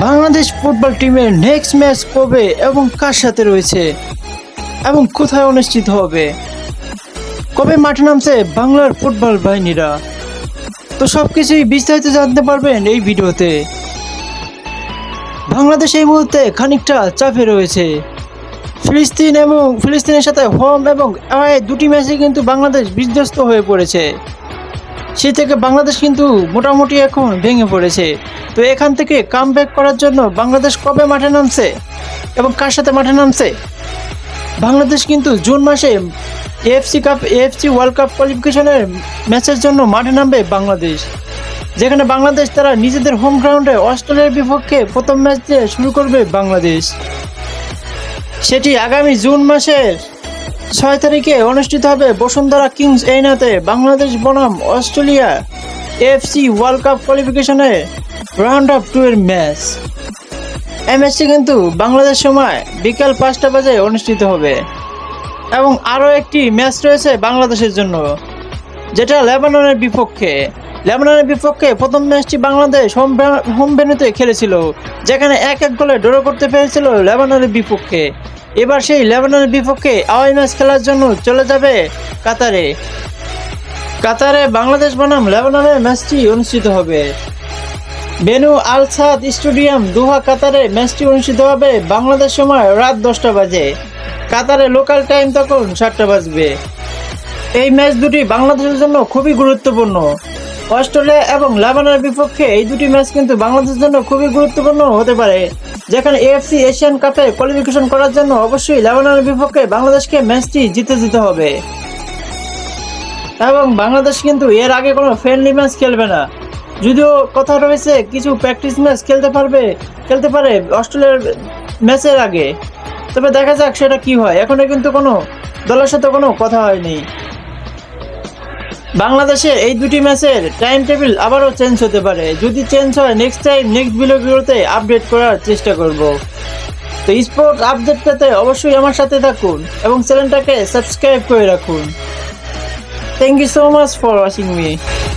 Bangladesh football টিমের next match কবে এবং কার সাথে রয়েছে? এবং কোথায় অনুষ্ঠিত হবে? কবে মাঠে নামছে বাংলার ফুটবল বাহিনীরা? তো সব কিছুই বিস্তারিত জানতে পারবেন এই ভিডিওতে। বাংলাদেশ এই মুহূর্তে খানিকটা চাপে রয়েছে। ফিলিস্তিন এবং ফিলিস্তিনের সাথে হোম এবং অ্যাওয়ে দুটি ম্যাচে কিন্তু বাংলাদেশ বিধ্বস্ত হয়ে পড়েছে। সে থেকে বাংলাদেশ কিন্তু মোটামুটি এখন ভেঙে পড়েছে। তো এখান থেকে কাম করার জন্য বাংলাদেশ কবে মাঠে নামছে? এবং কার সাথে মাঠে নামছে? বাংলাদেশ কিন্তু জুন মাসে AFC cup AFC world cup কোয়ালিফিকেশনের ম্যাচের জন্য মাঠে নামবে বাংলাদেশ। যেখানে বাংলাদেশ তারা নিজেদের হোম গ্রাউন্ডে অস্ট্রেলিয়ার বিপক্ষে প্রথম ম্যাচ দিয়ে শুরু করবে বাংলাদেশ। সেটি আগামী জুন মাসের ছয় তারিখে অনুষ্ঠিত হবে বসুন্ধরা কিংস এইনাতে বাংলাদেশ বনাম অস্ট্রেলিয়া। এফসি ওয়ার্ল্ড কাপ কোয়ালিফিকেশনে রাউন্ড অফ টু এর ম্যাচ এই ম্যাচটি কিন্তু বাংলাদেশ সময় বিকাল পাঁচটা বাজে অনুষ্ঠিত হবে। এবং আরও একটি ম্যাচ রয়েছে বাংলাদেশের জন্য, যেটা লেবাননের বিপক্ষে। লেবাননের বিপক্ষে প্রথম ম্যাচটি বাংলাদেশ হোম হোম ভেন্যুতে খেলেছিল, যেখানে এক এক গোলে ড্র করতে পেরেছিল লেবাননের বিপক্ষে। এবার সেই লেবাননের বিপক্ষে আওয়াই ম্যাচ খেলার জন্য চলে যাবে কাতারে। কাতারে বাংলাদেশ বনাম, লেবাননের ম্যাচটি অনুষ্ঠিত হবে। বেনু আল সাদ স্টেডিয়াম, দুহা কাতারে ম্যাচটি অনুষ্ঠিত হবে বাংলাদেশ সময় রাত দশটা বাজে। কাতারে লোকাল টাইম তখন সাতটা বাজবে। এই ম্যাচ দুটি বাংলাদেশের জন্য খুবই গুরুত্বপূর্ণ। অস্ট্রেলিয়া এবং লেবাননের বিপক্ষে এই দুটি ম্যাচ কিন্তু বাংলাদেশের জন্য খুবই গুরুত্বপূর্ণ হতে পারে। যেখানে এএফসি এশিয়ান কাপে কোয়ালিফিকেশন করার জন্য অবশ্যই লেবাননের বিপক্ষে বাংলাদেশকে ম্যাচটি জিতে দিতে হবে। এবং বাংলাদেশ কিন্তু এর আগে কোনো ফ্রেন্ডলি ম্যাচ খেলবে না। যদিও কথা রয়েছে, কিছু প্র্যাকটিস ম্যাচ খেলতে পারবে, খেলতে পারে অস্ট্রেলিয়ার ম্যাচের আগে। তবে দেখা যাক সেটা কি হয়। এখনও কিন্তু কোনো দলের সাথে কোনো কথা হয়নি। বাংলাদেশের এই দুটি ম্যাচের টাইম টেবিল আবারও চেঞ্জ হতে পারে। যদি চেঞ্জ হয় নেক্সট টাইম নেক্সট ভিডিওগুলোতে আপডেট করার চেষ্টা করব। তো স্পোর্টস আপডেট পেতে অবশ্যই আমার সাথে থাকুন এবং চ্যানেলটাকে সাবস্ক্রাইব করে রাখুন। Thank you so much for watching me.